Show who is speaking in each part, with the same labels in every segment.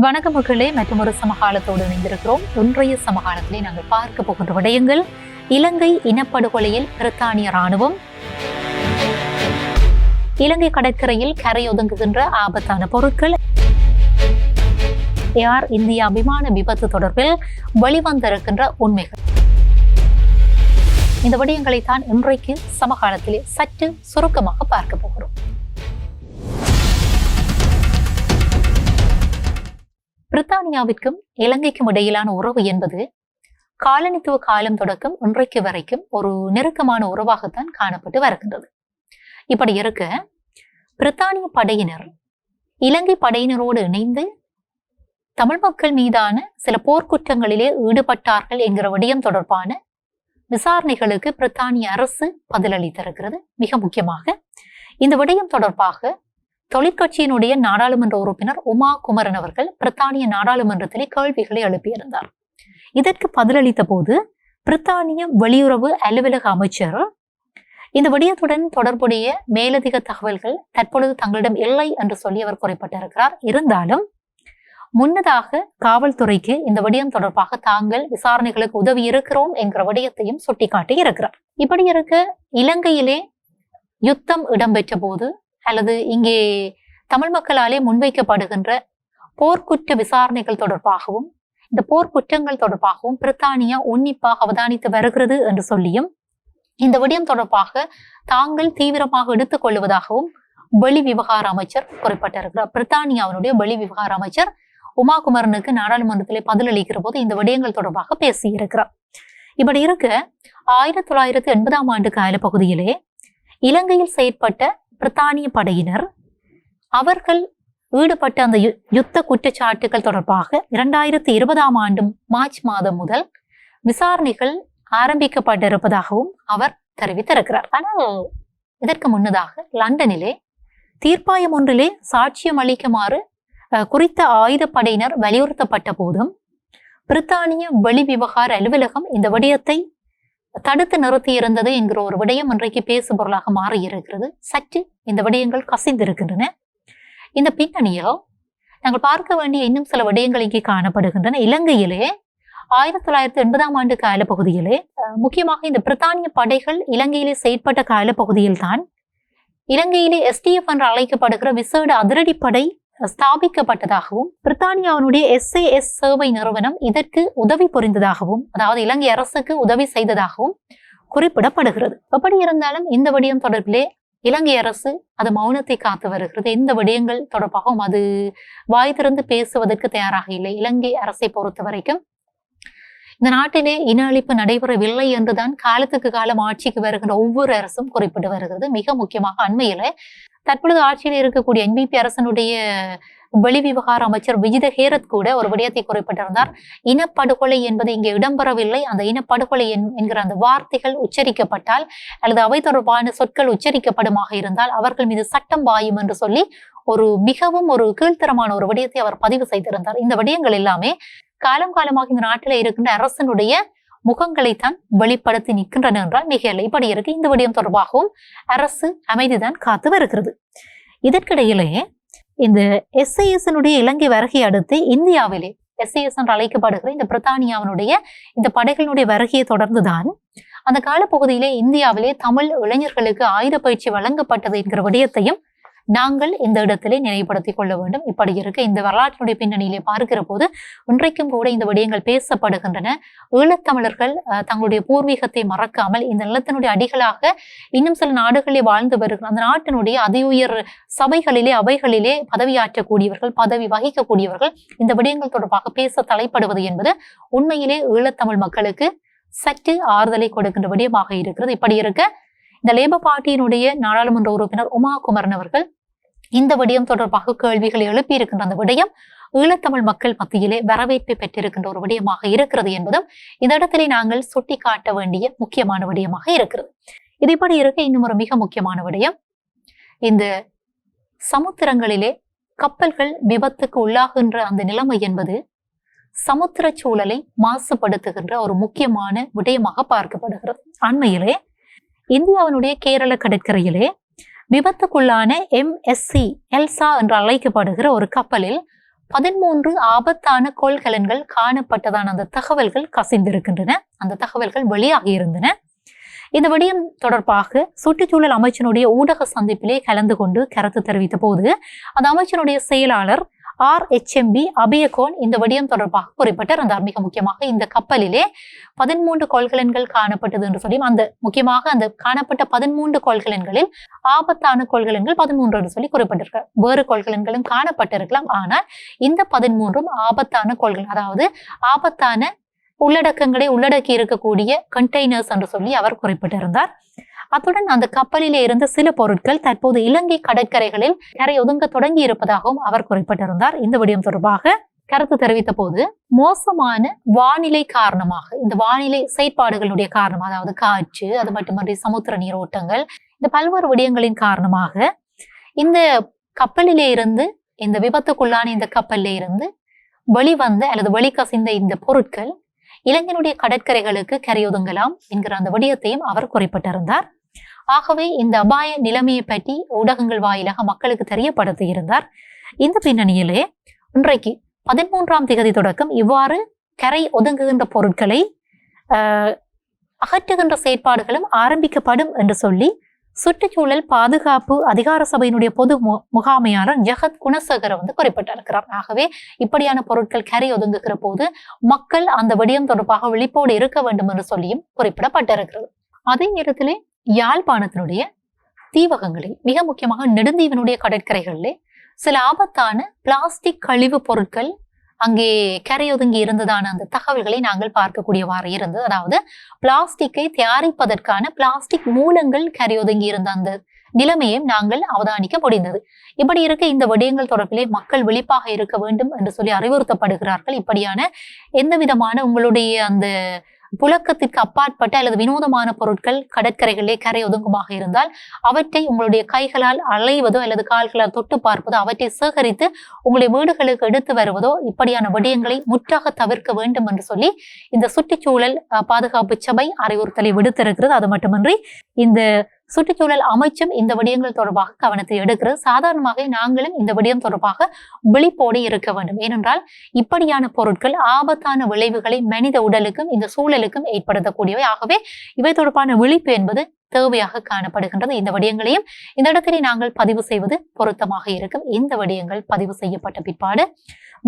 Speaker 1: வணக்க மக்களே மற்றும் ஒரு சமகாலத்தோடு இணைந்திருக்கிறோம். இன்றைய சமகாலத்திலே நாங்கள் பார்க்க போகின்ற விடயங்கள் இலங்கை இனப்படுகொலையில் பிரித்தானிய ராணுவம் இலங்கை கடற்கரையில் கரையொதுங்குகின்ற ஆபத்தான பொருட்கள். ஏர் இந்தியா விமான விபத்து தொடர்பில் வெளிவந்திருக்கின்ற உண்மைகள். இந்த விடயங்களைத்தான் இன்றைக்கு சமகாலத்திலே சற்று சுருக்கமாக பார்க்க போகிறோம். பிரித்தானியாவிற்கும் இலங்கைக்கும் இடையிலான உறவு என்பது காலனித்துவ காலம் தொடக்கம் இன்றைக்கு வரைக்கும் ஒரு நெருக்கமான உறவாகத்தான் காணப்பட்டு வருகின்றது. இப்படி இருக்க பிரித்தானிய படையினர் இலங்கை படையினரோடு இணைந்து தமிழ் மக்கள் மீதான சில போர்க்குற்றங்களிலே ஈடுபட்டார்கள் என்கிற விடயம் தொடர்பான விசாரணைகளுக்கு பிரித்தானிய அரசு பதிலளித்திருக்கிறது. மிக முக்கியமாக இந்த விடயம் தொடர்பாக தொழிற்கட்சியினுடைய நாடாளுமன்ற உறுப்பினர் உமா குமரன் அவர்கள் பிரித்தானிய நாடாளுமன்றத்திலே கேள்விகளை எழுப்பியிருந்தார். இதற்கு பதிலளித்த போது பிரித்தானிய வெளியுறவு அலுவலக அமைச்சர் இந்த விடயத்துடன் தொடர்புடைய மேலதிக தகவல்கள் தற்பொழுது தங்களிடம் இல்லை என்று சொல்லி அவர் குறிப்பிட்டிருக்கிறார். இருந்தாலும் முன்னதாக காவல்துறைக்கு இந்த விடயம் தொடர்பாக தாங்கள் விசாரணைகளுக்கு உதவி இருக்கிறோம் என்கிற விடயத்தையும் சுட்டிக்காட்டி இருக்கிறார் இப்படி இருக்க இலங்கையிலே யுத்தம் இடம்பெற்ற போது அல்லது இங்கே தமிழ் மக்களாலே முன்வைக்கப்படுகின்ற போர்க்குற்ற விசாரணைகள் தொடர்பாகவும் இந்த போர்க்குற்றங்கள் தொடர்பாகவும் பிரித்தானியா உன்னிப்பாக அவதானித்து வருகிறது என்று சொல்லியும் இந்த விடயம் தொடர்பாக தாங்கள் தீவிரமாக எடுத்துக் கொள்வதாகவும் வெளி விவகார அமைச்சர் குறிப்பிட்டிருக்கிறார். பிரித்தானியாவினுடைய வெளி விவகார அமைச்சர் உமாகுமரனுக்கு நாடாளுமன்றத்திலே பதிலளிக்கிற போது இந்த விடயங்கள் தொடர்பாக பேசியிருக்கிறார். இப்படி இருக்க ஆயிரத்தி தொள்ளாயிரத்தி எண்பதாம் ஆண்டு கால பகுதியிலே இலங்கையில் செயற்பட்ட பிரித்தானிய படையினர். அவர்கள் ஈடுபட்ட அந்த யு- யுத்த குற்றச்சாட்டுகள் தொடர்பாக இரண்டாயிரத்தி இருபதாம் ஆண்டும் மார்ச் மாதம் முதல் விசாரணைகள் ஆரம்பிக்கப்பட்டிருப்பதாகவும் அவர் தெரிவித்திருக்கிறார். ஆனால் இதற்கு முன்னதாக லண்டனிலே தீர்ப்பாயம் ஒன்றிலே சாட்சியம் அளிக்குமாறு குறித்த ஆயுதப்படையினர் வலியுறுத்தப்பட்ட போதும் பிரித்தானிய வெளி விவகார அலுவலகம் இந்த விடயத்தை தடுத்து நிறுத்தி இருந்தது என்கிற ஒரு விடயம் இன்றைக்கு பேசு பொருளாக மாறியிருக்கிறது. சற்று இந்த விடயங்கள் கசிந்திருக்கின்றன. இந்த பின்னணியோ நாங்கள் பார்க்க வேண்டிய இன்னும் சில விடயங்கள் இங்கே காணப்படுகின்றன. இலங்கையிலே ஆயிரத்தி தொள்ளாயிரத்தி எண்பதாம் ஆண்டு காலப்பகுதியிலே முக்கியமாக இந்த பிரித்தானிய படைகள் இலங்கையிலே செயற்பட்ட காலப்பகுதியில் தான் இலங்கையிலே எஸ்டிஎஃப் என்று அழைக்கப்படுகிற விசேட அதிரடிப்படை ஸ்தாபிக்கப்பட்டதாகவும் பிரித்தானியாவினுடைய எஸ்ஏஎஸ் சேவை நிறுவனம் இதற்கு உதவி புரிந்ததாகவும் அதாவது இலங்கை அரசுக்கு உதவி செய்ததாகவும் குறிப்பிடப்படுகிறது. எப்படி இருந்தாலும் இந்த விடயம் தொடர்பிலே இலங்கை அரசு அது மௌனத்தை காத்து வருகிறது. இந்த விடயங்கள் தொடர்பாகவும் அது வாய் திறந்து பேசுவதற்கு தயாராக இல்லை. இலங்கை அரசை பொறுத்த வரைக்கும் இந்த நாட்டிலே இன அழிப்பு நடைபெறவில்லை என்றுதான் காலத்துக்கு காலம் ஆட்சிக்கு வருகின்ற ஒவ்வொரு அரசும் குறிப்பிட்டு வருகிறது. மிக முக்கியமாக அண்மையில தற்பொழுது ஆட்சியில் இருக்கக்கூடிய என்பிபி அரசனுடைய வெளிவிவகார அமைச்சர் விஜித ஹேரத் கூட ஒரு விடயத்தை குறிப்பிட்டிருந்தார். இனப்படுகொலை என்பது இங்கே இடம்பெறவில்லை. அந்த இனப்படுகொலை என்- என்கிற அந்த வார்த்தைகள் உச்சரிக்கப்பட்டால் அல்லது அவை தொடர்பான சொற்கள் உச்சரிக்கப்படுமாக இருந்தால் அவர்கள் மீது சட்டம் பாயும் என்று சொல்லி ஒரு மிகவும் ஒரு கீழ்த்தரமான ஒரு விடயத்தை அவர் பதிவு செய்திருந்தார். இந்த விடயங்கள் எல்லாமே காலம் காலமாக இந்த நாட்டில் இருக்கின்ற அரசனுடைய முகங்களை தான் வெளிப்படுத்தி நிற்கின்றன என்றால் மிக இப்படி இருக்கு. இந்த விடயம் தொடர்பாகவும் அரசு அமைதிதான் காத்து வருகிறது இதற்கிடையிலே இந்த எஸ்ஐஎஸ்னுடைய இலங்கை வருகை அடுத்து இந்தியாவிலே எஸ்ஐஎஸ் என்று அழைக்கப்படுகிற இந்த பிரித்தானியாவினுடைய இந்த படைகளினுடைய வருகையை தொடர்ந்துதான் அந்த காலப்பகுதியிலே இந்தியாவிலே தமிழ் இளைஞர்களுக்கு ஆயுத பயிற்சி வழங்கப்பட்டது என்கிற விடயத்தையும் நாங்கள் இந்த இடத்திலே நினைவுபடுத்திக் கொள்ள வேண்டும். இப்படி இருக்க இந்த வரலாற்றினுடைய பின்னணியிலே பார்க்கிற போது இன்றைக்கும் கூட இந்த விடயங்கள் பேசப்படுகின்றன. ஈழத்தமிழர்கள் அஹ், தங்களுடைய பூர்வீகத்தை மறக்காமல் இந்த நிலத்தினுடைய அடிகளாக இன்னும் சில நாடுகளிலே வாழ்ந்து வருகிற அந்த நாட்டினுடைய அதிஉயர் சபைகளிலே அவைகளிலே பதவியாற்றக்கூடியவர்கள் பதவி வகிக்கக்கூடியவர்கள் இந்த விடயங்கள் தொடர்பாக பேச தலைப்படுவது என்பது உண்மையிலே ஈழத்தமிழ் மக்களுக்கு சற்று ஆறுதலை கொடுக்கின்ற விடயமாக இருக்கிறது. இப்படி இருக்க இந்த லேபர் பார்ட்டியினுடைய நாடாளுமன்ற உறுப்பினர் உமா குமரன் அவர்கள் இந்த விடயம் தொடர்பாக கேள்விகளை எழுப்பியிருக்கின்ற அந்த விடயம் ஈழத்தமிழ் மக்கள் மத்தியிலே வரவேற்பை பெற்றிருக்கின்ற ஒரு விடயமாக இருக்கிறது என்பதும் இந்த இடத்திலே நாங்கள் சுட்டிக்காட்ட வேண்டிய முக்கியமான விடயமாக இருக்கிறது. இதைப்படி இருக்க இன்னும் ஒரு மிக முக்கியமான விடயம். இந்த சமுத்திரங்களிலே கப்பல்கள் விபத்துக்கு உள்ளாகின்ற அந்த நிலைமை என்பது சமுத்திர சூழலை மாசுபடுத்துகின்ற ஒரு முக்கியமான விடயமாக பார்க்கப்படுகிறது. அண்மையிலே இந்தியாவினுடைய கேரள கடற்கரையிலே விபத்துக்குள்ளான எம்எஸ்சி எல்சா என்று அழைக்கப்படுகிற ஒரு கப்பலில் பதிமூன்று ஆபத்தான கொள்கலன்கள் காணப்பட்டதான அந்த தகவல்கள் கசிந்திருக்கின்றன. அந்த தகவல்கள் வெளியாகி இருந்தன. இந்த விடயம் தொடர்பாக சுற்றுச்சூழல் அமைச்சனுடைய ஊடக சந்திப்பிலே கலந்து கொண்டு கருத்து தெரிவித்த போது அந்த அமைச்சனுடைய செயலாளர் ஆர் எச்எம்பி அபியகோன் இந்த விடயம் தொடர்பாக குறிப்பிட்டிருந்தார் மிக முக்கியமாக இந்த கப்பலிலே பதிமூன்று கொள்கலன்கள் காணப்பட்டது என்று சொல்லி அந்த முக்கியமாக அந்த காணப்பட்ட பதிமூன்று கொள்கலன்களில் ஆபத்தான கொள்கலன்கள் பதிமூன்று என்று சொல்லி குறிப்பிட்டிருக்கார். வேறு கொள்கலன்களும் காணப்பட்டிருக்கலாம். ஆனால் இந்த பதிமூன்றும் ஆபத்தான கொள்கலன் அதாவது ஆபத்தான உள்ளடக்கங்களை உள்ளடக்கி இருக்கக்கூடிய கண்டெய்னர்ஸ் என்று சொல்லி அவர் குறிப்பிட்டிருந்தார். அத்துடன் அந்த கப்பலிலே இருந்த சில பொருட்கள் தற்போது இலங்கை கடற்கரைகளில் கரை ஒதுங்க தொடங்கி இருப்பதாகவும் அவர் குறிப்பிட்டிருந்தார். இந்த விடயம் தொடர்பாக கருத்து தெரிவித்த போது மோசமான வானிலை காரணமாக இந்த வானிலை செயற்பாடுகளுடைய காரணம் அதாவது காற்று அது மட்டுமன்றி சமுத்திர நீரோட்டங்கள் இந்த பல்வேறு விடயங்களின் காரணமாக இந்த கப்பலிலே இருந்து இந்த விபத்துக்குள்ளான இந்த கப்பலிலே இருந்து வெளிவந்த அல்லது வெளிக்கசிந்த இந்த பொருட்கள் இளைஞனுடைய கடற்கரைகளுக்கு கரையொதுங்கலாம் என்கிற அந்த விடயத்தையும் அவர் குறிப்பிட்டிருந்தார். ஆகவே இந்த அபாய நிலைமையை பற்றி ஊடகங்கள் வாயிலாக மக்களுக்கு தெரியப்படுத்தி இருந்தார் இந்த பின்னணியிலே இன்றைக்கு பதிமூன்றாம் திகதி தொடக்கம். இவ்வாறு கரை ஒதுங்குகின்ற பொருட்களை ஆஹ், அகற்றுகின்ற செயற்பாடுகளும் ஆரம்பிக்கப்படும் என்று சொல்லி சுற்றுச்சூழல் பாதுகாப்பு அதிகார சபையினுடைய பொது மு- முகாமையாளர் ஜெகத் குணசேகர வந்து குறிப்பிட்டிருக்கிறார். ஆகவே இப்படியான பொருட்கள் கரை ஒதுங்குகிற போது மக்கள் அந்த விடயம் தொடர்பாக விழிப்போடு இருக்க வேண்டும் என்று சொல்லியும் குறிப்பிடப்பட்டிருக்கிறது. அதே நேரத்திலே யாழ்ப்பாணத்தினுடைய தீவகங்களில் மிக முக்கியமாக நெடுந்தீவனுடைய கடற்கரைகளிலே சில ஆபத்தான பிளாஸ்டிக் கழிவு பொருட்கள் அங்கே கரையொதுங்கி இருந்ததான அந்த தகவல்களை நாங்கள் பார்க்கக்கூடியவாறு இருந்தது. அதாவது பிளாஸ்டிக்கை தயாரிப்பதற்கான பிளாஸ்டிக் மூலங்கள் கரையொதுங்கி இருந்த அந்த நிலைமையும் நாங்கள் அவதானிக்க முடிந்தது. இப்படி இருக்க இந்த விடயங்கள் தொடர்பிலே மக்கள் விழிப்பாக இருக்க வேண்டும் என்று சொல்லி அறிவுறுத்தப்படுகிறார்கள். இப்படியான எந்த விதமான உங்களுடைய அந்த புழக்கத்திற்கு அப்பாற்பட்ட அல்லது வினோதமான பொருட்கள் கடற்கரைகளிலே கரை ஒதுங்குமாக இருந்தால் அவற்றை உங்களுடைய கைகளால் அலைவதோ அல்லது கால்களால் தொட்டு பார்ப்பதோ அவற்றை சேகரித்து உங்களுடைய வீடுகளுக்கு எடுத்து வருவதோ இப்படியான விடயங்களை முற்றாக தவிர்க்க வேண்டும் என்று சொல்லி இந்த சுற்றுச்சூழல் பாதுகாப்பு சபை அறிவுறுத்தலை விடுத்திருக்கிறது. அது மட்டுமின்றி இந்த சுற்றுச்சூழல் அமைச்சும் இந்த விடயங்கள் தொடர்பாக கவனத்தை எடுக்கிறது. சாதாரணமாக நாங்களும் இந்த விடயம் தொடர்பாக விழிப்போடு இருக்க வேண்டும். ஏனென்றால் இப்படியான பொருட்கள் ஆபத்தான விளைவுகளை மனித உடலுக்கும் இந்த சூழலுக்கும் ஏற்படுத்தக்கூடியவை. ஆகவே இவை தொடர்பான விழிப்பு என்பது தேவையாக காணப்படுகின்றது. இந்த விடயங்களையும் இந்த இடத்திலே நாங்கள் பதிவு செய்வது பொருத்தமாக இருக்கும். இந்த விடயங்கள் பதிவு செய்யப்பட்ட பிற்பாடு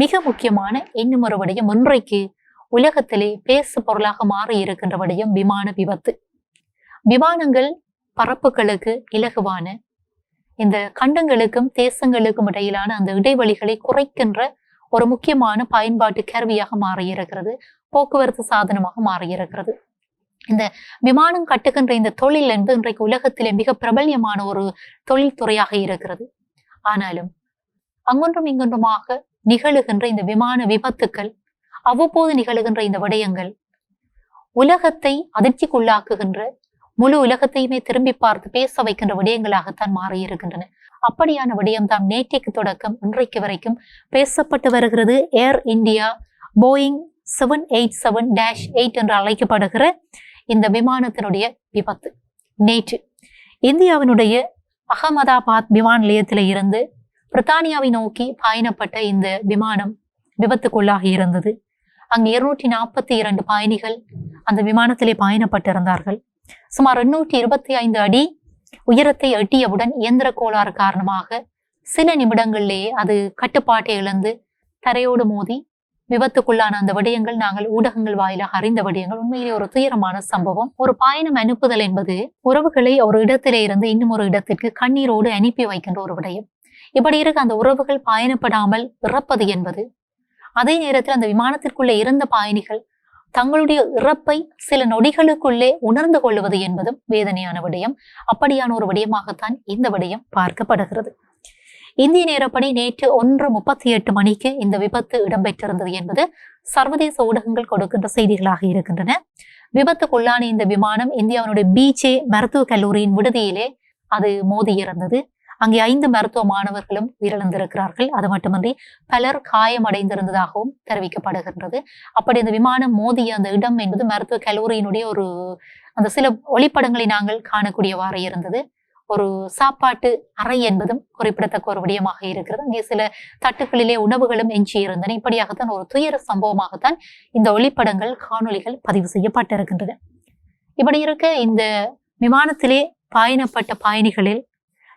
Speaker 1: மிக முக்கியமான இன்னும் ஒரு விடயம் இன்றைக்கு உலகத்திலே பேசு பொருளாக மாறி இருக்கின்ற விடயம் விமான விபத்து. விமானங்கள் பரப்புகளுக்கு இலகுவான இந்த கண்டங்களுக்கும் தேசங்களுக்கும் இடையிலான அந்த இடைவெளிகளை குறைக்கின்ற ஒரு முக்கியமான பயன்பாட்டு கருவியாக மாறியிருக்கிறது. போக்குவரத்து சாதனமாக மாறியிருக்கிறது. இந்த விமானம் கட்டுகின்ற இந்த தொழில் என்பது இன்றைக்கு உலகத்திலே மிக பிரபல்யமான ஒரு தொழில்துறையாக இருக்கிறது. ஆனாலும் அங்கொன்றும் இங்கொன்றுமாக நிகழுகின்ற இந்த விமான விபத்துக்கள் அவ்வப்போது நிகழுகின்ற இந்த விடயங்கள் உலகத்தை அதிர்ச்சிக்குள்ளாக்குகின்ற முழு உலகத்தையுமே திரும்பி பார்த்து பேச வைக்கின்ற விடயங்களாகத்தான் மாறியிருக்கின்றன. அப்படியான விடயம்தான் நேற்றைக்கு தொடக்கம் இன்றைக்கு வரைக்கும் பேசப்பட்டு வருகிறது. Air India Boeing seven eight seven dash eight என்று அழைக்கப்படுகிற இந்த விமானத்தினுடைய விபத்து நேற்று. இந்தியாவினுடைய அகமதாபாத் விமான நிலையத்தில் இருந்து பிரித்தானியாவை நோக்கி பயணப்பட்ட இந்த விமானம் விபத்துக்குள்ளாகி இருந்தது. அங்கு இருநூற்றி நாற்பத்தி இரண்டு பயணிகள் அந்த விமானத்திலே பயணப்பட்டிருந்தார்கள். சுமார் எண்ணூற்றி இருபத்தி ஐந்து அடி உயரத்தை எட்டியவுடன் இயந்திர கோளாறு காரணமாக சில நிமிடங்களிலேயே அது கட்டுப்பாட்டை இழந்து தரையோடு மோதி விபத்துக்குள்ளான அந்த விடயங்கள் நாங்கள் ஊடகங்கள் வாயிலாக அறிந்த விடயங்கள். உண்மையிலே ஒரு துயரமான சம்பவம். ஒரு பயணம் அனுப்புதல் என்பது உறவுகளை ஒரு இடத்திலே இருந்து இன்னும் ஒரு இடத்திற்கு கண்ணீரோடு அனுப்பி வைக்கின்ற ஒரு விடயம். இப்படி இருக்க அந்த உறவுகள் பயணப்படாமல் இறப்பது என்பது. அதே நேரத்தில் அந்த விமானத்திற்குள்ளே இருந்த பயணிகள் தங்களுடைய இறப்பை சில நொடிகளுக்குள்ளே உணர்ந்து கொள்வது என்பதும் வேதனையான விடயம். அப்படியான ஒரு விடயமாகத்தான் இந்த விடயம் பார்க்கப்படுகிறது. இந்திய நேரப்படி நேற்று ஒன்று முப்பத்தி எட்டு மணிக்கு இந்த விபத்து இடம்பெற்றிருந்தது என்பது சர்வதேச ஊடகங்கள் கொடுக்கின்ற செய்திகளாக இருக்கின்றன. விபத்துக்குள்ளான இந்த விமானம் இந்தியாவினுடைய பிஜே மருத்துவக் கல்லூரியின் விடுதியிலே அது மோதியிருந்தது அங்கே ஐந்து மருத்துவ மாணவர்களும் உயிரிழந்திருக்கிறார்கள். அது மட்டுமின்றி பலர் காயமடைந்திருந்ததாகவும் தெரிவிக்கப்படுகின்றது. அப்படி அந்த விமானம் மோதிய அந்த இடம் என்பது மருத்துவ கல்லூரியினுடைய ஒரு அந்த சில ஒளிப்படங்களை நாங்கள் காணக்கூடியவாறு இருந்தது. ஒரு சாப்பாட்டு அறை என்பதும் குறிப்பிடத்தக்க ஒரு விடயமாக இருக்கிறது. அங்கே சில தட்டுக்களிலே உணவுகளும் எஞ்சி இருந்தன. இப்படியாகத்தான் ஒரு துயர சம்பவமாகத்தான் இந்த ஒளிப்படங்கள் காணொளிகள் பதிவு செய்யப்பட்டிருக்கின்றன. இப்படி இருக்க இந்த விமானத்திலே பயணப்பட்ட பயணிகளில்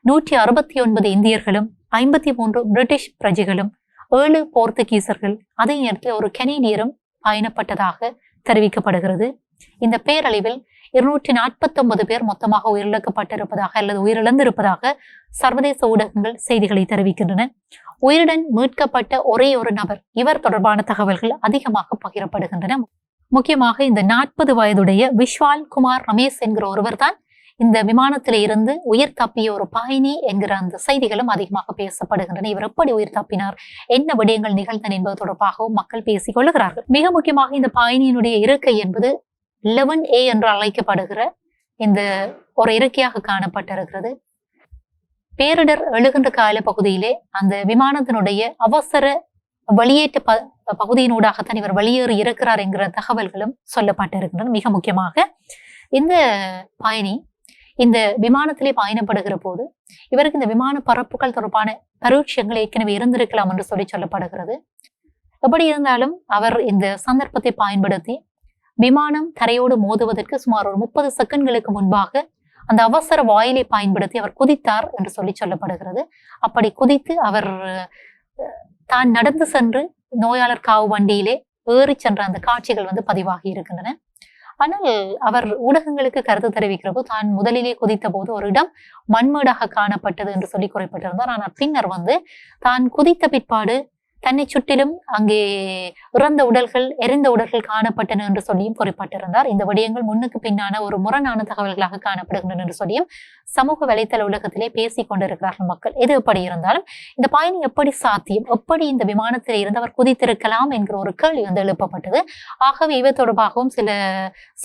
Speaker 1: நூற்றி அறுபத்தி ஒன்பது இந்தியர்களும் ஐம்பத்தி மூன்று பிரிட்டிஷ் பிரஜைகளும் ஏழு போர்த்துகீசர்கள் அதை நேரத்தில் ஒரு கனேடியரும் பயணப்பட்டதாக தெரிவிக்கப்படுகிறது. இந்த பேரழிவில் இருநூற்றி நாற்பத்தி ஒன்பது பேர் மொத்தமாக உயிரிழக்கப்பட்டிருப்பதாக அல்லது உயிரிழந்திருப்பதாக சர்வதேச ஊடகங்கள் செய்திகளை தெரிவிக்கின்றன. உயிருடன் மீட்கப்பட்ட ஒரே ஒரு நபர் இவர் தொடர்பான தகவல்கள் அதிகமாக பகிரப்படுகின்றன. முக்கியமாக இந்த நாற்பது வயதுடைய விஷால் குமார் ரமேஷ் என்கிற ஒருவர் தான் இந்த விமானத்தில இருந்து உயிர் தப்பிய ஒரு பயணி என்கிற அந்த செய்திகளும் அதிகமாக பேசப்படுகின்றன. இவர் எப்படி உயிர் தப்பினார் என்ன விடயங்கள் நிகழ்ந்தன என்பது தொடர்பாகவும் மக்கள் பேசிக் கொள்ளுகிறார்கள் மிக முக்கியமாக இந்த பயணியினுடைய இருக்கை என்பது லெவன் ஏ என்று அழைக்கப்படுகிற இந்த ஒரு இருக்கையாக காணப்பட்டிருக்கிறது. பேரிடர் எழுகின்ற கால பகுதியிலே அந்த விமானத்தினுடைய அவசர வெளியேற்ற ப பகுதியினூடாகத்தான் இவர் வெளியேறி இருக்கிறார் என்கிற தகவல்களும் சொல்லப்பட்டிருக்கின்றன. மிக முக்கியமாக இந்த பயணி இந்த விமானத்திலே பயணப்படுகிற போது இவருக்கு இந்த விமான பரப்புகள் தொடர்பான பரீட்சங்கள் ஏற்கனவே இருந்திருக்கலாம் என்று சொல்லி சொல்லப்படுகிறது. எப்படி இருந்தாலும் அவர் இந்த சந்தர்ப்பத்தை பயன்படுத்தி விமானம் தரையோடு மோதுவதற்கு சுமார் ஒரு முப்பது செகண்ட்களுக்கு முன்பாக அந்த அவசர வாயிலை பயன்படுத்தி அவர் குதித்தார் என்று சொல்லி சொல்லப்படுகிறது. அப்படி குதித்து அவர் தான் நடந்து சென்று நோயாளர் காவு வண்டியிலே ஏறி சென்ற அந்த காட்சிகள் வந்து பதிவாகி இருக்கின்றன. ஆனால் அவர் ஊடகங்களுக்கு கருத்து தெரிவிக்கிற போது தான் முதலிலே குதித்த போது ஒரு இடம் மண்மேடாக காணப்பட்டது என்று சொல்லி குறிப்பிட்டிருந்தார். ஆனால் பின்னர் வந்து தான் குதித்த பிற்பாடு தன்னை சுற்றிலும் அங்கே இறந்த உடல்கள் எரிந்த உடல்கள் காணப்பட்டன என்று சொல்லியும் குறிப்பிட்டிருந்தார். இந்த விடயங்கள் முன்னுக்கு பின்னான ஒரு முரணான தகவல்களாக காணப்படுகின்றன என்று சொல்லியும் சமூக வலைத்தள உலகத்திலே பேசிக் கொண்டிருக்கிறார்கள் மக்கள். எது எப்படி இருந்தாலும் இந்த பயணி எப்படி சாத்தியம்? எப்படி இந்த விமானத்தில் இருந்து அவர் குதித்திருக்கலாம் என்கிற ஒரு கேள்வி வந்து எழுப்பப்பட்டது. ஆகவே இவை தொடர்பாகவும் சில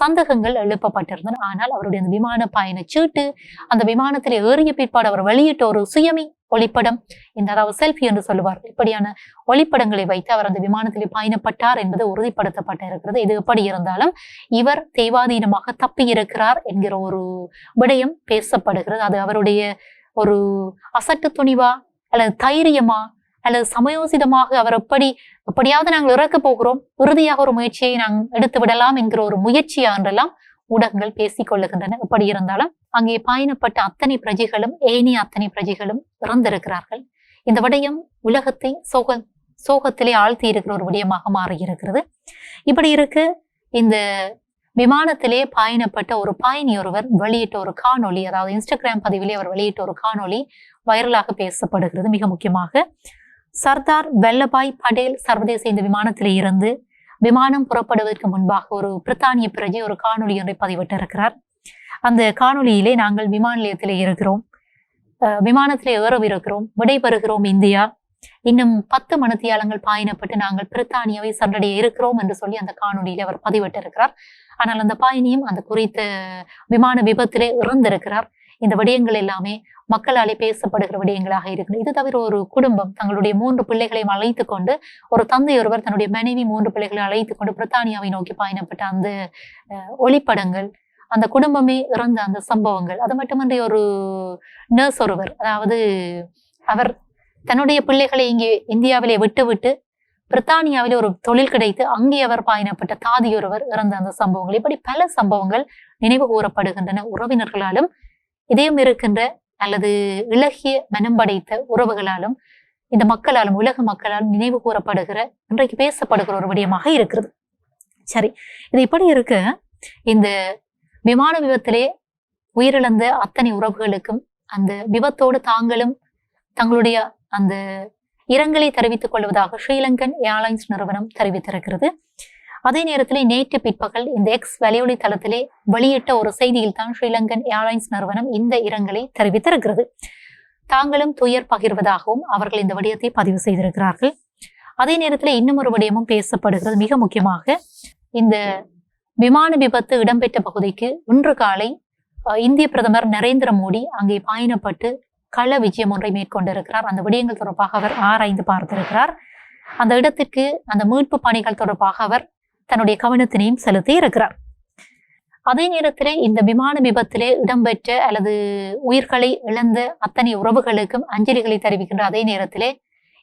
Speaker 1: சந்தேகங்கள் எழுப்பப்பட்டிருந்தன. ஆனால் அவருடைய அந்த விமான பயண சீட்டு அந்த விமானத்தில் ஏறிய பிற்பாடு அவர் வெளியிட்ட ஒரு சுயமி ஒளிப்படம் இந்த அதாவது செல்ஃபி என்று சொல்லுவார் இப்படியான ஒளிப்படங்களை வைத்து அவர் அந்த விமானத்தில் பயணப்பட்டார் என்பது உறுதிப்படுத்தப்பட்டிருக்கிறது. இது எப்படி இருந்தாலும் இவர் தெய்வாதீனமாக தப்பி இருக்கிறார் என்கிற ஒரு விடயம் பேசப்படுகிறது. அது அவருடைய ஒரு அசட்டு துணிவா அல்லது தைரியமா அல்லது சமயோசிதமாக அவர் எப்படி எப்படியாவது நாங்கள் இறக்க போகிறோம் உறுதியாக ஒரு முயற்சியை நாங்கள் எடுத்து விடலாம் என்கிற ஒரு முயற்சியா என்றெல்லாம் ஊடகங்கள் பேசிக் கொள்ளுகின்றன. எப்படி இருந்தாலும் அங்கே பயணப்பட்ட அத்தனை பிரஜைகளும் ஏனைய அத்தனை பிரஜைகளும் இறந்திருக்கிறார்கள். இந்த விடயம் உலகத்தை சோக சோகத்திலே ஆழ்த்தி இருக்கிற ஒரு விடயமாக மாறி இருக்கிறது இப்படி இருக்கு. இந்த விமானத்திலே பயணப்பட்ட ஒரு பயணி ஒருவர் வெளியிட்ட ஒரு காணொளி அதாவது இன்ஸ்டாகிராம் பதிவிலே அவர் வெளியிட்ட ஒரு காணொளி வைரலாக பேசப்படுகிறது மிக முக்கியமாக. சர்தார் வல்லபாய் படேல் சர்வதேச இந்த விமானத்திலே இருந்து விமானம் புறப்படுவதற்கு முன்பாக ஒரு பிரித்தானிய பிரஜை ஒரு காணொலி ஒன்றை பதிவிட்டிருக்கிறார். அந்த காணொலியிலே நாங்கள் விமான நிலையத்திலே இருக்கிறோம். விமானத்திலே ஏறவிருக்கிறோம். விடைபெறுகிறோம் இந்தியா. இன்னும் பத்து மணித்தியாலங்கள் பயணப்பட்டு நாங்கள் பிரித்தானியாவை சண்டடைய இருக்கிறோம் என்று சொல்லி அந்த காணொலியில அவர் பதிவிட்டிருக்கிறார். ஆனால் அந்த பயணியும் அந்த குறித்த விமான விபத்திலே இறந்திருக்கிறார். இந்த விடயங்கள் எல்லாமே மக்களாலே பேசப்படுகிற விடயங்களாக இருக்குது. இது தவிர ஒரு குடும்பம் தங்களுடைய மூன்று பிள்ளைகளையும் அழைத்து கொண்டு ஒரு தந்தை ஒருவர் தன்னுடைய மனைவி மூன்று பிள்ளைகளை அழைத்து கொண்டு பிரித்தானியாவை நோக்கி பயணப்பட்ட அந்த ஒளிப்படங்கள் அந்த குடும்பமே இறந்த அந்த சம்பவங்கள் அது மட்டுமன்றி ஒரு நர்ஸ் ஒருவர் அதாவது அவர் தன்னுடைய பிள்ளைகளை இங்கே இந்தியாவிலே விட்டுவிட்டு பிரித்தானியாவில் பிரித்தானியாவிலே ஒரு தொழில் கிடைத்து அங்கே அவர் பயணப்பட்ட தாதியொருவர் இறந்த அந்த சம்பவங்கள். இப்படி பல சம்பவங்கள் நினைவு கூறப்படுகின்றன உறவினர்களாலும் இதயம் இருக்கின்ற அல்லது இலகிய மனம் படைத்த உறவுகளாலும் இந்த மக்களாலும் உலக மக்களாலும் நினைவு கூறப்படுகிற இன்றைக்கு பேசப்படுகிற ஒரு விடயமாக இருக்கிறது. சரி இது இப்படி இருக்கு இந்த விமான விபத்திலே உயிரிழந்த அத்தனை உறவுகளுக்கும் அந்த விபத்தோடு தாங்களும் தங்களுடைய அந்த இரங்கலை தெரிவித்துக் கொள்வதாக ஸ்ரீலங்கன் ஏர்லைன்ஸ் நிறுவனம் தெரிவித்திருக்கிறது. அதே நேரத்தில் நேற்று பிற்பகல் இந்த எக்ஸ் வலையொலி தளத்திலே வெளியிட்ட ஒரு செய்தியில் தான் ஸ்ரீலங்கன் ஏர்லைன்ஸ் நிறுவனம் இந்த இரங்கலை தெரிவித்திருக்கிறது. தாங்களும் துயர் பகிர்வதாகவும் அவர்கள் இந்த விடயத்தை பதிவு செய்திருக்கிறார்கள். அதே நேரத்தில் இன்னும் ஒரு விடயமும் பேசப்படுகிறது. மிக முக்கியமாக இந்த விமான விபத்து இடம்பெற்ற பகுதிக்கு இன்று காலை இந்திய பிரதமர் நரேந்திர மோடி அங்கே பயணப்பட்டு கள விஜயம் ஒன்றை மேற்கொண்டிருக்கிறார். அந்த விடயங்கள் தொடர்பாக அவர் ஆராய்ந்து பார்த்திருக்கிறார். அந்த இடத்திற்கு அந்த மீட்பு பணிகள் தொடர்பாக அவர் தன்னுடைய கவனத்தினையும் செலுத்தி இருக்கிறார். அதே நேரத்திலே இந்த விமான விபத்திலே இடம்பெற்ற அல்லது உயிர்களை இழந்த அத்தனை உறவுகளுக்கும் அஞ்சலிகளை தெரிவிக்கின்ற அதே நேரத்திலே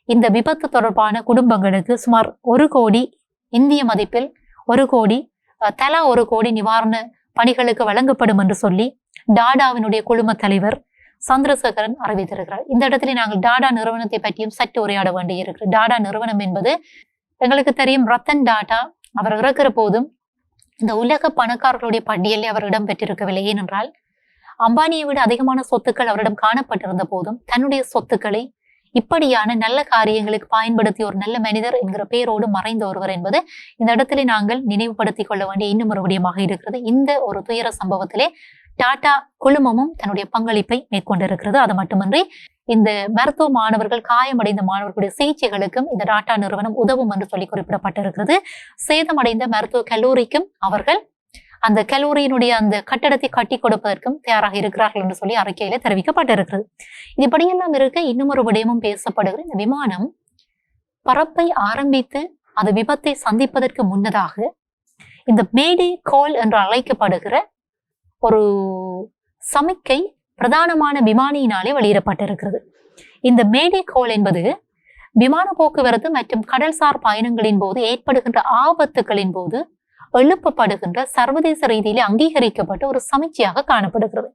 Speaker 1: இந்த விபத்து தொடர்பான குடும்பங்களுக்கு சுமார் ஒரு கோடி இந்திய மதிப்பில் ஒரு கோடி தலா ஒரு கோடி நிவாரண பணிகளுக்கு வழங்கப்படும் என்று சொல்லி டாடாவினுடைய குழும தலைவர் சந்திரசேகரன் அறிவித்திருக்கிறார் இந்த இடத்துல நாங்கள் டாடா நிறுவனத்தை பற்றியும் சற்று உரையாட வேண்டியிருக்கிறது. டாடா நிறுவனம் என்பது எங்களுக்கு தெரியும் ரத்தன் டாடா அவர் இறக்கிற போதும் இந்த உலக பணக்காரர்களுடைய பட்டியலில் அவர் இடம் பெற்றிருக்கவில்லை. ஏனென்றால் அம்பானியை விட அதிகமான சொத்துக்கள் அவரிடம் காணப்பட்டிருந்த போதும் தன்னுடைய சொத்துக்களை இப்படியான நல்ல காரியங்களுக்கு பயன்படுத்திய ஒரு நல்ல மனிதர் என்கிற பெயரோடு மறைந்த ஒருவர் என்பது இந்த இடத்திலே நாங்கள் நினைவுபடுத்திக் கொள்ள வேண்டிய இன்னும் ஒரு விடயமாக இருக்கிறது. இந்த ஒரு துயர சம்பவத்திலே டாடா குழுமமும் தன்னுடைய பங்களிப்பை மேற்கொண்டிருக்கிறது. அது மட்டுமின்றி இந்த மருத்துவ மாணவர்கள் காயமடைந்த மாணவர்களுடைய சிகிச்சைகளுக்கும் இந்த டாடா நிறுவனம் உதவும் என்று சொல்லி குறிப்பிடப்பட்டிருக்கிறது. சேதமடைந்த மருத்துவ கல்லூரிக்கும் அவர்கள் அந்த கல்லூரியினுடைய அந்த கட்டடத்தை கட்டி கொடுப்பதற்கும் தயாராக இருக்கிறார்கள் என்று சொல்லி அறிக்கையில தெரிவிக்கப்பட்டிருக்கிறது. இப்படியெல்லாம் இருக்க இன்னும் ஒரு விடயமும் பேசப்படுகிற இந்த விமானம் பறப்பை ஆரம்பித்து அது விபத்தை சந்திப்பதற்கு முன்னதாக இந்த மேடே கால் என்று அழைக்கப்படுகிற ஒரு சமிக்கை பிரதானமான விமானியினாலே வெளியிடப்பட்டிருக்கிறது. இந்த மேடி கோல் என்பது விமான போக்குவரத்து மற்றும் கடல்சார் பயணங்களின் போது ஏற்படுகின்ற ஆபத்துகளின் போது எழுப்பப்படுகின்ற சர்வதேச ரீதியிலே அங்கீகரிக்கப்பட்ட ஒரு சமிச்சையாக காணப்படுகிறது.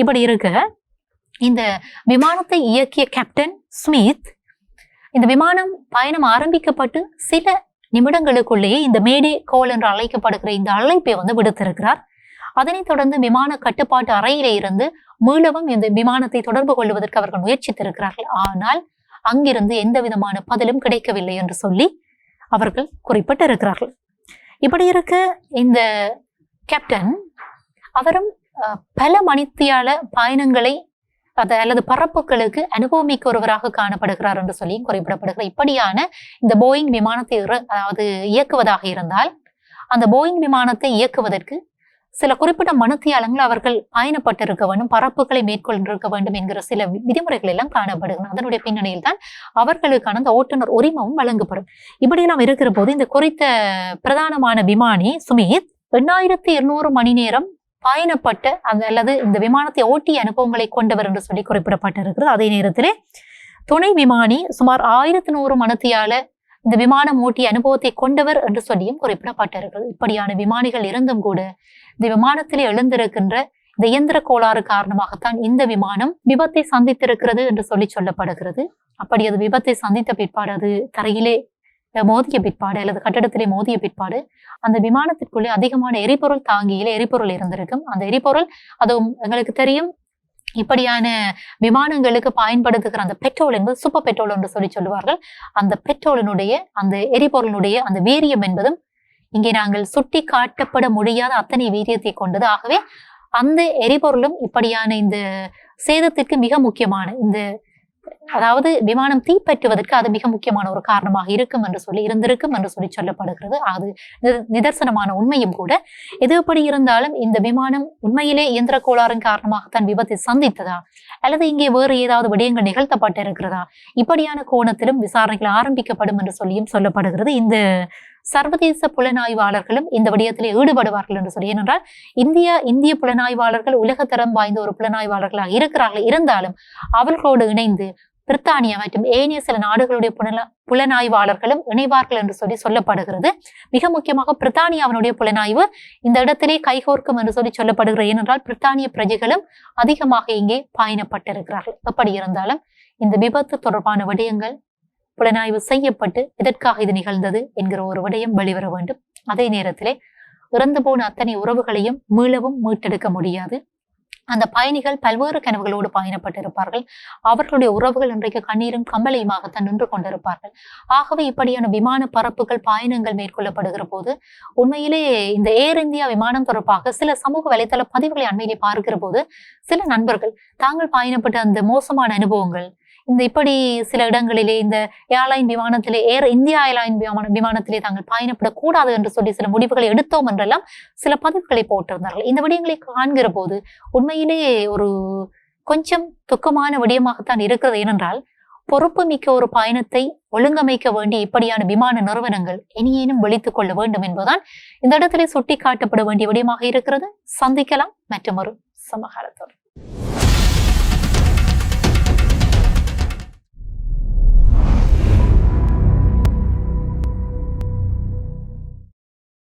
Speaker 1: இப்படி இருக்க இந்த விமானத்தை இயக்கிய கேப்டன் ஸ்மித் இந்த விமானம் பயணம் ஆரம்பிக்கப்பட்டு சில நிமிடங்களுக்குள்ளேயே இந்த மேடே கோல் என்று அழைக்கப்படுகிற இந்த அழைப்பை வந்து விடுத்திருக்கிறார். அதனைத் தொடர்ந்து விமான கட்டுப்பாட்டு அறையிலே இருந்து மீளவும் இந்த விமானத்தை தொடர்பு கொள்வதற்கு அவர்கள் முயற்சித்திருக்கிறார்கள். ஆனால் அங்கிருந்து எந்த விதமான பதிலும் கிடைக்கவில்லை என்று சொல்லி அவர்கள் குறிப்பிட்டிருக்கிறார்கள். இப்படி இருக்க இந்த கேப்டன் அவரும் பல மணித்தியால பயணங்களை அதை அல்லது பரப்புகளுக்கு அனுபவமிக்க ஒருவராக காணப்படுகிறார் என்று சொல்லி குறிப்பிடப்படுகிறார் இப்படியான இந்த போயிங் விமானத்தை அதாவது இயக்குவதாக இருந்தால் அந்த போயிங் விமானத்தை இயக்குவதற்கு சில குறிப்பிட்ட மனுத்தியாளங்கள் அவர்கள் பயணப்பட்டிருக்க வேண்டும் பரப்புகளை மேற்கொண்டிருக்க வேண்டும் என்கிற சில வி- விதிமுறைகள் எல்லாம் காணப்படுகிறது. அதனுடைய பின்னணியில் தான் அவர்களுக்கான அந்த ஓட்டுநர் உரிமமும் வழங்கப்படும். இப்படியெல்லாம் இருக்கிற போது இந்த குறித்த பிரதானமான விமானி சுமித் எண்ணாயிரத்தி இருநூறு மணி நேரம் பயணப்பட்ட அந்த அல்லது இந்த விமானத்தை ஓட்டிய அனுபவங்களை கொண்டவர் என்று சொல்லி குறிப்பிடப்பட்டிருக்கிறது. அதே நேரத்திலே துணை விமானி சுமார் ஆயிரத்தி நூறு மனத்தியால இந்த விமானம் ஓட்டிய அனுபவத்தை கொண்டவர் என்று சொல்லியும் குறிப்பிடப்பட்டார்கள் இப்படியான விமானிகள் இருந்தும் கூட இந்த விமானத்திலே எழுந்திருக்கின்ற இந்த இயந்திர கோளாறு காரணமாகத்தான் இந்த விமானம் விபத்தை சந்தித்திருக்கிறது என்று சொல்லி சொல்லப்படுகிறது. அப்படி அது விபத்தை சந்தித்த பிற்பாடு அது தரையிலே மோதிய பிற்பாடு அல்லது கட்டடத்திலே மோதிய பிற்பாடு அந்த விமானத்திற்குள்ளே அதிகமான எரிபொருள் தாங்கியில எரிபொருள் இருந்திருக்கும். அந்த எரிபொருள் அதுவும் எங்களுக்கு தெரியும் இப்படியான விமானங்களுக்கு பயன்படுத்துகிற அந்த பெட்ரோல் என்பது சூப்பர் பெட்ரோல் என்று சொல்லி சொல்லுவார்கள். அந்த பெட்ரோலினுடைய அந்த எரிபொருளினுடைய அந்த வீரியம் என்பதும் இங்கே நாங்கள் சுட்டி காட்டப்பட முடியாத அத்தனை வீரியத்தை கொண்டது. ஆகவே அந்த எரிபொருளும் இப்படியான இந்த சேதத்திற்கு மிக முக்கியமான இந்த அதாவது விமானம் தீப்பற்றுவதற்கு அது மிக முக்கியமான ஒரு காரணமாக இருக்கும் என்று சொல்லி இருந்திருக்கும் என்று சொல்லி சொல்லப்படுகிறது. அது நிதர்சனமான உண்மையும் கூட. எது எப்படி இருந்தாலும் இந்த விமானம் உண்மையிலே இயந்திர கோளாறின் காரணமாகத்தான் விபத்தை சந்தித்ததா? அல்லது இங்கே வேறு ஏதாவது விடயங்கள் நிகழ்த்தப்பட்டிருக்கிறதா? இப்படியான கோணத்திலும் விசாரணைகள் ஆரம்பிக்கப்படும் என்று சொல்லியும் சொல்லப்படுகிறது. இந்த சர்வதேச புலனாய்வாளர்களும் இந்த விடயத்திலே ஈடுபடுவார்கள் என்று சொல்லி ஏனென்றால் இந்திய இந்திய புலனாய்வாளர்கள் உலகத்தரம் வாய்ந்த ஒரு புலனாய்வாளர்களாக இருக்கிறார்கள். இருந்தாலும் அவர்களோடு இணைந்து பிரித்தானியா மற்றும் ஏனைய சில நாடுகளுடைய புலன புலனாய்வாளர்களும் இணைவார்கள் என்று சொல்லி சொல்லப்படுகிறது. மிக முக்கியமாக பிரித்தானியாவினுடைய புலனாய்வு இந்த இடத்திலே கைகோர்க்கும் என்று சொல்லி சொல்லப்படுகிறது. ஏனென்றால் பிரித்தானிய பிரஜைகளும் அதிகமாக இங்கே பயணப்பட்டிருக்கிறார்கள் எப்படி இருந்தாலும் இந்த விபத்து தொடர்பான விடயங்கள் புலனாய்வு செய்யப்பட்டு எதற்காக இது நிகழ்ந்தது என்கிற ஒரு விடயம் வெளிவர வேண்டும். அதே நேரத்திலே இறந்து போன அத்தனை உறவுகளையும் மீளவும் மீட்டெடுக்க முடியாது. அந்த பயணிகள் பல்வேறு கனவுகளோடு பயணப்பட்டிருப்பார்கள். அவர்களுடைய உறவுகள் இன்றைக்கு கண்ணீரும் கம்பளையுமாகத்தான் நின்று கொண்டிருப்பார்கள். ஆகவே இப்படியான விமான பரப்புகள் பயணங்கள் மேற்கொள்ளப்படுகிற போது உண்மையிலே இந்த ஏர் இந்தியா விமானம் தொடர்பாக சில சமூக வலைத்தள பதிவுகளை அண்மையிலே பார்க்கிற போது சில நண்பர்கள் தாங்கள் பயணப்பட்ட அந்த மோசமான அனுபவங்கள் இந்த இப்படி சில இடங்களிலே இந்த ஏர்லைன் விமானத்திலே ஏர் இந்தியா ஏர்லைன் விமான விமானத்திலே தாங்கள் பயணப்படக்கூடாது என்று சொல்லி சில முடிவுகளை எடுத்தோம் என்றெல்லாம் சில பதிவுகளை போட்டிருந்தார்கள். இந்த விடயங்களை காண்கிற போது உண்மையிலே ஒரு கொஞ்சம் துக்கமான விடயமாகத்தான் இருக்கிறது. ஏனென்றால் பொறுப்பு மிக்க ஒரு பயணத்தை ஒழுங்கமைக்க வேண்டிய இப்படியான விமான நிறுவனங்கள் இனியேனும் விழித்துக் கொள்ள வேண்டும் என்பதுதான் இந்த இடத்திலே சுட்டி காட்டப்பட வேண்டிய விடயமாக இருக்கிறது. சந்திக்கலாம். மற்றும் ஒரு சமகாலத்தோடு